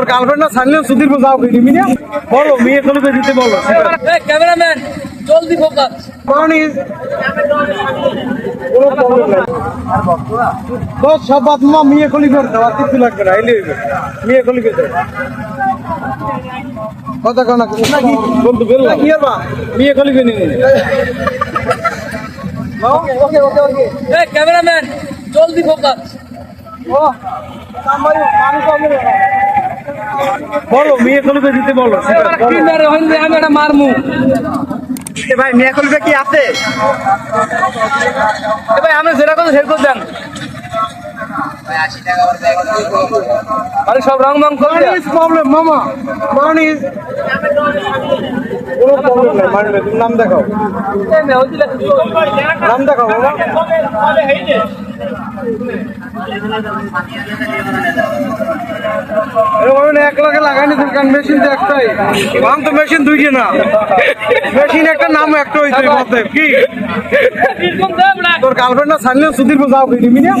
তোর গার্লফ্রেন্ড না ছাড়লেও সুধীর যাও কিনি না বলো মেয়ে কলিকে দিতে বলো ক্যামেরাম্যান জলদি ফোকাস কারণ কোনো প্রবলেম নাই। দশ সব বাদ মা মেয়ে কলিকে দেওয়া কিছু লাগবে না এলে মেয়ে কলিকে দে কথা কনা নাকি বন্ধু বললাম কি আর বা? মেয়ে কলিকে নিয়ে ওকে ওকে ওকে। এই ক্যামেরাম্যান জলদি ফোকাস বলো মেয়ে কলিকে দিতে বলো কি মেরে হইলে আমি এটা মারমু। ভাই মেয়ে কলিকে কি আছে? এ ভাই আমি যেটা কথা সেটা দেন আরে সব রং মং করে problem, মামা। Is কোনো প্রবলেম নাই মানে তুমি নাম দেখাও। নাম দেখাও মামা। এক লাখে লাগাইনি দরকার মেশিন তো একটাই। নাম তো মেশিন, দুই না। মেশিন একটা, নাম একটা তোর গার্লফ্রেন্ড না ছাড়লেও সুধীর যাও না